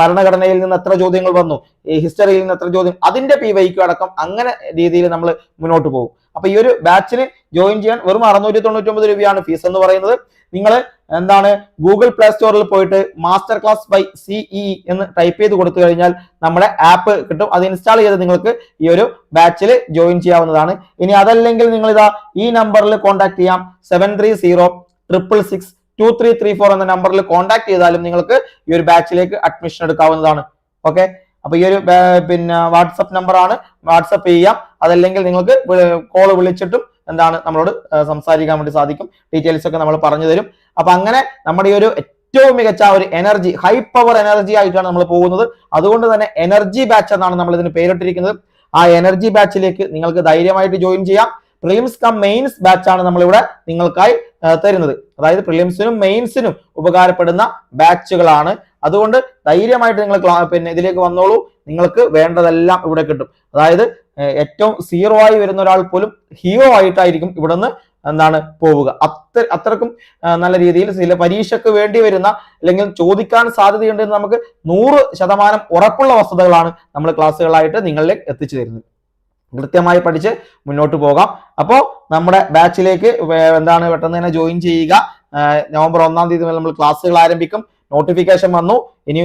ഭരണഘടനയിൽ നിന്ന് എത്ര ചോദ്യങ്ങൾ വന്നു ഹിസ്റ്ററിയിൽ നിന്ന് എത്ര ചോദ്യം അതിന്റെ പി വൈ ക്യു അടക്കം അങ്ങനെ രീതിയിൽ നമ്മൾ മുന്നോട്ട് പോകും. അപ്പൊ ഈ ഒരു ബാച്ചിന് ജോയിൻ ചെയ്യാൻ വെറും അറുന്നൂറ്റി തൊണ്ണൂറ്റി ഒമ്പത് രൂപയാണ് ഫീസ് എന്ന് പറയുന്നത്. നിങ്ങൾ എന്താണ്? ഗൂഗിൾ പ്ലേ സ്റ്റോറിൽ പോയിട്ട് മാസ്റ്റർ ക്ലാസ് ബൈ സിഇ എന്ന് ടൈപ്പ് ചെയ്ത് കൊടുത്തു കഴിഞ്ഞാൽ നമ്മുടെ ആപ്പ് കിട്ടും. അത് ഇൻസ്റ്റാൾ ചെയ്ത് നിങ്ങൾക്ക് ഈ ഒരു ബാച്ചിൽ ജോയിൻ ചെയ്യാവുന്നതാണ്. ഇനി അതല്ലെങ്കിൽ നിങ്ങൾ ഇതാ ഈ നമ്പറിൽ കോൺടാക്ട് ചെയ്യാം. Seven three zero triple six two three three four എന്ന നമ്പറിൽ കോൺടാക്ട് ചെയ്താലും നിങ്ങൾക്ക് ഈ ഒരു ബാച്ചിലേക്ക് അഡ്മിഷൻ എടുക്കാവുന്നതാണ്. ഓക്കെ അപ്പൊ ഈ ഒരു പിന്നെ വാട്സപ്പ് നമ്പറാണ് വാട്സപ്പ് ചെയ്യാം. അതല്ലെങ്കിൽ നിങ്ങൾക്ക് കോൾ വിളിച്ചിട്ടും എന്താണ് നമ്മളോട് സംസാരിക്കാൻ വേണ്ടി സാധിക്കും. ഡീറ്റെയിൽസ് ഒക്കെ നമ്മൾ പറഞ്ഞു തരും. അപ്പൊ അങ്ങനെ നമ്മുടെ ഈ ഒരു ഏറ്റവും മികച്ച ഒരു എനർജി ഹൈ പവർ എനർജി ആയിട്ടാണ് നമ്മൾ പോകുന്നത്. അതുകൊണ്ട് തന്നെ എനർജി ബാച്ച് എന്നാണ് നമ്മൾ ഇതിന് പേരിട്ടിരിക്കുന്നത്. ആ എനർജി ബാച്ചിലേക്ക് നിങ്ങൾക്ക് ധൈര്യമായിട്ട് ജോയിൻ ചെയ്യാം. പ്രിലിംസ് കം മെയിൻസ് ബാച്ച് ആണ് നമ്മളിവിടെ നിങ്ങൾക്കായി തരുന്നത്. അതായത് പ്രിലിംസിനും മെയിൻസിനും ഉപകാരപ്പെടുന്ന ബാച്ചുകളാണ് അതുകൊണ്ട് ധൈര്യമായിട്ട് നിങ്ങൾ പിന്നെ ഇതിലേക്ക് വന്നോളൂ. നിങ്ങൾക്ക് വേണ്ടതെല്ലാം ഇവിടെ കിട്ടും. അതായത് ഏറ്റവും സീറോ ആയി വരുന്ന ഒരാൾ പോലും ഹീറോ ആയിട്ടായിരിക്കും ഇവിടെ നിന്ന് എന്താണ് പോവുക. അത്ര അത്രക്കും നല്ല രീതിയിൽ ചില പരീക്ഷയ്ക്ക് വേണ്ടി വരുന്ന അല്ലെങ്കിൽ ചോദിക്കാൻ സാധ്യതയുണ്ടെന്ന് നമുക്ക് നൂറ് ശതമാനം ഉറപ്പുള്ള വസ്തുതകളാണ് നമ്മൾ ക്ലാസ്സുകളായിട്ട് നിങ്ങളിലേക്ക് എത്തിച്ചു തരുന്നത്. കൃത്യമായി പഠിച്ച് മുന്നോട്ട് പോകാം. അപ്പോൾ നമ്മുടെ ബാച്ചിലേക്ക് എന്താണ് പെട്ടെന്ന് തന്നെ ജോയിൻ ചെയ്യുക. നവംബർ ഒന്നാം തീയതി മുതൽ നമ്മൾ ക്ലാസ്സുകൾ ആരംഭിക്കും. നോട്ടിഫിക്കേഷൻ വന്നു. ഇനി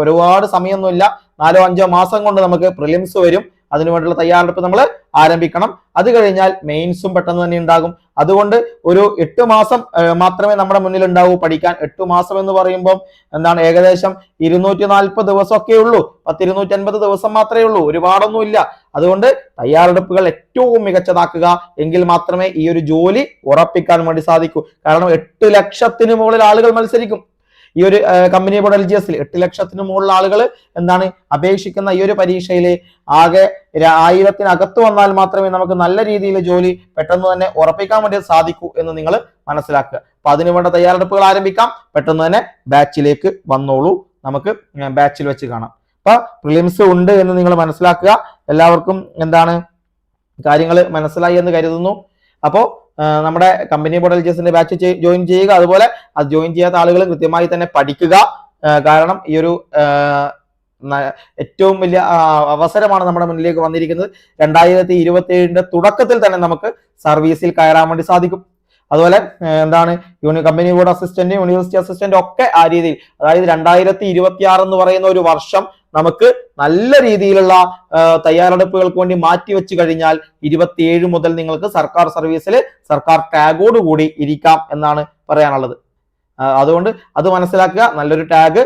ഒരുപാട് സമയമൊന്നുമില്ല. നാലോ അഞ്ചോ മാസം കൊണ്ട് നമുക്ക് പ്രിലിംസ് വരും. അതിനുവേണ്ടിയുള്ള തയ്യാറെടുപ്പ് നമ്മൾ ആരംഭിക്കണം. അത് കഴിഞ്ഞാൽ മെയിൻസും പെട്ടെന്ന് തന്നെ ഉണ്ടാകും. അതുകൊണ്ട് ഒരു എട്ട് മാസം മാത്രമേ നമ്മുടെ മുന്നിൽ ഉണ്ടാവൂ പഠിക്കാൻ. എട്ട് മാസം എന്ന് പറയുമ്പോൾ എന്താണ് ഏകദേശം ഇരുന്നൂറ്റി നാൽപ്പത് ദിവസമൊക്കെ ഉള്ളൂ. പത്തിരുന്നൂറ്റി അൻപത് ദിവസം മാത്രമേ ഉള്ളൂ. ഒരുപാടൊന്നും ഇല്ല അതുകൊണ്ട് തയ്യാറെടുപ്പുകൾ ഏറ്റവും മികച്ചതാക്കുക. എങ്കിൽ മാത്രമേ ഈ ഒരു ജോലി ഉറപ്പിക്കാൻ വേണ്ടി സാധിക്കൂ. കാരണം എട്ട് ലക്ഷത്തിന് മുകളിൽ ആളുകൾ മത്സരിക്കും. ഈ ഒരു കമ്പനി ബോർഡ് എൽ ജി എസിൽ എട്ട് ലക്ഷത്തിന് മുകളിൽ ആളുകൾ എന്താണ് അപേക്ഷിക്കുന്ന ഈ ഒരു പരീക്ഷയിൽ ആകെ ആയിരത്തിനകത്ത് വന്നാൽ മാത്രമേ നമുക്ക് നല്ല രീതിയിൽ ജോലി പെട്ടെന്ന് തന്നെ ഉറപ്പിക്കാൻ വേണ്ടി സാധിക്കൂ എന്ന് നിങ്ങൾ മനസ്സിലാക്കുക. അപ്പൊ അതിനു വേണ്ട തയ്യാറെടുപ്പുകൾ ആരംഭിക്കാം. പെട്ടെന്ന് തന്നെ ബാച്ചിലേക്ക് വന്നോളൂ. നമുക്ക് ബാച്ചിൽ വെച്ച് കാണാം. അപ്പൊ പ്രിലിംസ് ഉണ്ട് എന്ന് നിങ്ങൾ മനസ്സിലാക്കുക. എല്ലാവർക്കും എന്താണ് കാര്യങ്ങൾ മനസ്സിലായി എന്ന് കരുതുന്നു. അപ്പോൾ നമ്മുടെ കമ്പനി ബോർഡ് എസിന്റെ ബാച്ച് ജോയിൻ ചെയ്യുക. അതുപോലെ അത് ജോയിൻ ചെയ്യാത്ത ആളുകളും കൃത്യമായി തന്നെ പഠിക്കുക. കാരണം ഈ ഒരു ഏറ്റവും വലിയ അവസരമാണ് നമ്മുടെ മുന്നിലേക്ക് വന്നിരിക്കുന്നത്. രണ്ടായിരത്തി ഇരുപത്തി ഏഴിന്റെ തുടക്കത്തിൽ തന്നെ നമുക്ക് സർവീസിൽ കയറാൻ വേണ്ടി സാധിക്കും. അതുപോലെ എന്താണ് uni company board assistant university assistant ഒക്കെ ആ രീതിയിൽ അതായത് രണ്ടായിരത്തി ഇരുപത്തി ആറ് എന്ന് പറയുന്ന ഒരു വർഷം നമുക്ക് നല്ല രീതിയിലുള്ള തയ്യാറെടുപ്പുകൾക്ക് വേണ്ടി മാറ്റി വെച്ച് കഴിഞ്ഞാൽ ഇരുപത്തിയേഴ് മുതൽ നിങ്ങൾക്ക് സർക്കാർ സർവീസിൽ സർക്കാർ ടാഗോട് കൂടി ഇരിക്കാം എന്നാണ് പറയാനുള്ളത്. അതുകൊണ്ട് അത് മനസ്സിലാക്കുക. നല്ലൊരു ടാഗ്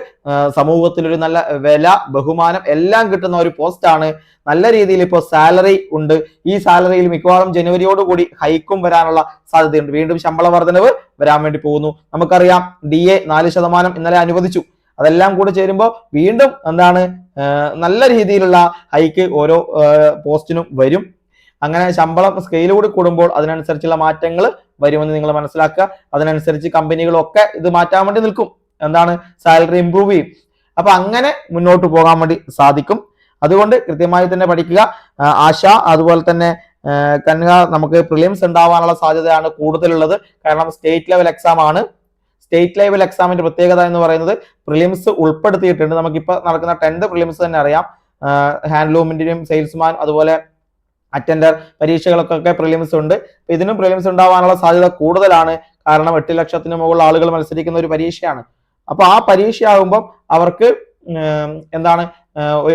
സമൂഹത്തിലൊരു നല്ല വില ബഹുമാനം എല്ലാം കിട്ടുന്ന ഒരു പോസ്റ്റാണ്. നല്ല രീതിയിൽ ഇപ്പോൾ സാലറി ഉണ്ട്. ഈ സാലറിയിൽ മിക്കവാറും ജനുവരിയോട് കൂടി ഹൈക്കും വരാനുള്ള സാധ്യതയുണ്ട്. വീണ്ടും ശമ്പള വർധനവ് വരാൻ വേണ്ടി പോകുന്നു. നമുക്കറിയാം ഡി എ നാല് ശതമാനം ഇന്നലെ അനുവദിച്ചു. അതെല്ലാം കൂടെ ചേരുമ്പോൾ വീണ്ടും എന്താണ് നല്ല രീതിയിലുള്ള ഹൈക്ക് ഓരോ പോസ്റ്റിനും വരും. അങ്ങനെ ശമ്പളം സ്കെയിൽ കൂടി കൂടുമ്പോൾ അതിനനുസരിച്ചുള്ള മാറ്റങ്ങൾ വരുമെന്ന് നിങ്ങൾ മനസ്സിലാക്കുക. അതിനനുസരിച്ച് കമ്പനികളൊക്കെ ഇത് മാറ്റാൻ വേണ്ടി നിൽക്കും. എന്താണ് സാലറി ഇമ്പ്രൂവ് ചെയ്യും. അപ്പൊ അങ്ങനെ മുന്നോട്ട് പോകാൻ വേണ്ടി സാധിക്കും. അതുകൊണ്ട് കൃത്യമായി തന്നെ പഠിക്കുക. ആശ അതുപോലെ തന്നെ കന്യ നമുക്ക് പ്രിലിംസ് ഉണ്ടാവാനുള്ള സാധ്യതയാണ് കൂടുതലുള്ളത്. കാരണം സ്റ്റേറ്റ് ലെവൽ എക്സാം ആണ്. സ്റ്റേറ്റ് ലെവൽ എക്സാമിന്റെ പ്രത്യേകത എന്ന് പറയുന്നത് പ്രിലിംസ് ഉൾപ്പെടുത്തിയിട്ടുണ്ട്. നമുക്കിപ്പോൾ നടക്കുന്ന ടെൻത്ത് പ്രിലിംസ് തന്നെ അറിയാം. ഹാൻഡ്ലൂമിന്റെയും സെയിൽസ്മാൻ അതുപോലെ അറ്റൻഡർ പരീക്ഷകൾക്കൊക്കെ പ്രിലിംസ് ഉണ്ട്. ഇതിനും പ്രിലിംസ് ഉണ്ടാവാനുള്ള സാധ്യത കൂടുതലാണ്. കാരണം എട്ട് ലക്ഷത്തിന് മുകളിൽ ആളുകൾ മത്സരിക്കുന്ന ഒരു പരീക്ഷയാണ്. അപ്പോൾ ആ പരീക്ഷയാകുമ്പോൾ അവർക്ക് എന്താണ്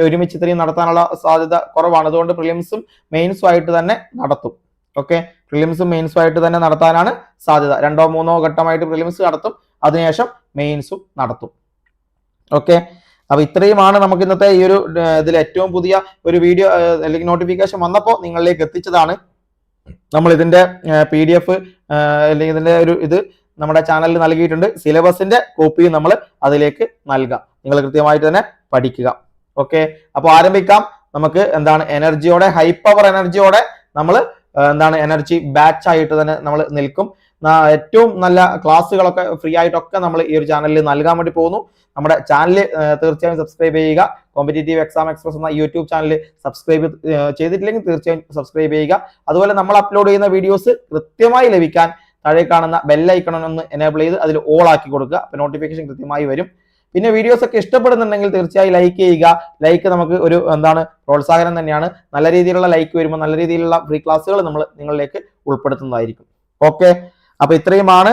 ഒരുമിച്ച് ഇത്രയും നടത്താനുള്ള സാധ്യത കുറവാണ്. അതുകൊണ്ട് പ്രിലിംസും മെയിൻസും ആയിട്ട് തന്നെ നടത്തും. ഓക്കെ പ്രിലിംസും മെയിൻസും ആയിട്ട് തന്നെ നടത്താനാണ് സാധ്യത. രണ്ടോ മൂന്നോ ഘട്ടമായിട്ട് പ്രിലിംസ് നടത്തും. അതിനുശേഷം മെയിൻസും നടത്തും. ഓക്കെ അപ്പൊ ഇത്രയുമാണ് നമുക്ക് ഇന്നത്തെ ഈ ഒരു ഇതിൽ ഏറ്റവും പുതിയ ഒരു വീഡിയോ അല്ലെങ്കിൽ നോട്ടിഫിക്കേഷൻ വന്നപ്പോൾ നിങ്ങളിലേക്ക് എത്തിച്ചതാണ്. നമ്മൾ ഇതിന്റെ പി ഡി എഫ് അല്ലെങ്കിൽ ഇതിന്റെ ഒരു ഇത് നമ്മുടെ ചാനലിൽ നൽകിയിട്ടുണ്ട്. സിലബസിന്റെ കോപ്പിയും നമ്മൾ അതിലേക്ക് നൽകാം. നിങ്ങൾ കൃത്യമായിട്ട് തന്നെ പഠിക്കുക. ഓക്കെ അപ്പോൾ ആരംഭിക്കാം. നമുക്ക് എന്താണ് എനർജിയോടെ ഹൈ പവർ എനർജിയോടെ നമ്മൾ എന്താണ് എനർജി ബാച്ച് ആയിട്ട് തന്നെ നമ്മൾ നിൽക്കും. ഏറ്റവും നല്ല ക്ലാസ്സുകളൊക്കെ ഫ്രീ ആയിട്ടൊക്കെ നമ്മൾ ഈ ഒരു ചാനലിൽ നൽകാൻ വേണ്ടി പോകുന്നു. നമ്മുടെ ചാനൽ തീർച്ചയായും സബ്സ്ക്രൈബ് ചെയ്യുക. കോമ്പറ്റേറ്റീവ് എക്സാം എക്സ്പ്രസ് എന്ന യൂട്യൂബ് ചാനൽ സബ്സ്ക്രൈബ് ചെയ്തിട്ടില്ലെങ്കിൽ തീർച്ചയായും സബ്സ്ക്രൈബ് ചെയ്യുക. അതുപോലെ നമ്മൾ അപ്ലോഡ് ചെയ്യുന്ന വീഡിയോസ് കൃത്യമായി ലഭിക്കാൻ താഴെ കാണുന്ന ബെല്ലൈക്കണമെന്ന് എനേബിൾ ചെയ്ത് അതിൽ ഓൾ ആക്കി കൊടുക്കുക. അപ്പോൾ നോട്ടിഫിക്കേഷൻ കൃത്യമായി വരും. പിന്നെ വീഡിയോസ് ഒക്കെ ഇഷ്ടപ്പെടുന്നുണ്ടെങ്കിൽ തീർച്ചയായും ലൈക്ക് ചെയ്യുക. ലൈക്ക് നമുക്ക് ഒരു എന്താണ് പ്രോത്സാഹനം തന്നെയാണ്. നല്ല രീതിയിലുള്ള ലൈക്ക് വരുമ്പോൾ നല്ല രീതിയിലുള്ള ഫ്രീ ക്ലാസ്സുകൾ നമ്മൾ നിങ്ങളിലേക്ക് ഉൾപ്പെടുത്തുന്നതായിരിക്കും. ഓക്കെ അപ്പൊ ഇത്രയുമാണ്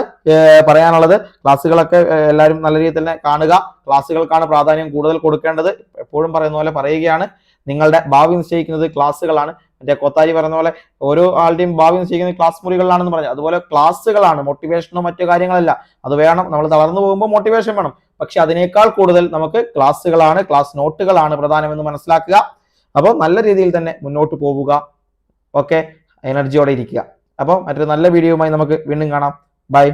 പറയാനുള്ളത്. ക്ലാസ്സുകളൊക്കെ എല്ലാവരും നല്ല രീതിയിൽ തന്നെ കാണുക. ക്ലാസ്സുകൾക്കാണ് പ്രാധാന്യം കൂടുതൽ കൊടുക്കേണ്ടത്. എപ്പോഴും പറയുന്ന പോലെ പറയുകയാണ്. നിങ്ങളുടെ ഭാവി നിശ്ചയിക്കുന്നത് ക്ലാസ്സുകളാണ് മറ്റേ കൊത്താരി പറയുന്ന പോലെ ഓരോ ആളുടെയും ഭാവി നിശ്ചയിക്കുന്നത് ക്ലാസ് മുറികളിലാണെന്ന് പറഞ്ഞു. അതുപോലെ ക്ലാസ്സുകളാണ് മോട്ടിവേഷനോ മറ്റു കാര്യങ്ങളല്ല. അത് വേണം. നമ്മൾ തളർന്നു പോകുമ്പോൾ മോട്ടിവേഷൻ വേണം. പക്ഷെ അതിനേക്കാൾ കൂടുതൽ നമുക്ക് ക്ലാസ്സുകളാണ് ക്ലാസ് നോട്ടുകളാണ് പ്രധാനമെന്ന് മനസ്സിലാക്കുക. അപ്പോൾ നല്ല രീതിയിൽ തന്നെ മുന്നോട്ട് പോവുക. ഓക്കെ എനർജിയോടെ ഇരിക്കുക. അപ്പോൾ മറ്റൊരു നല്ല വീഡിയോയുമായി നമുക്ക് വീണ്ടും കാണാം. ബൈ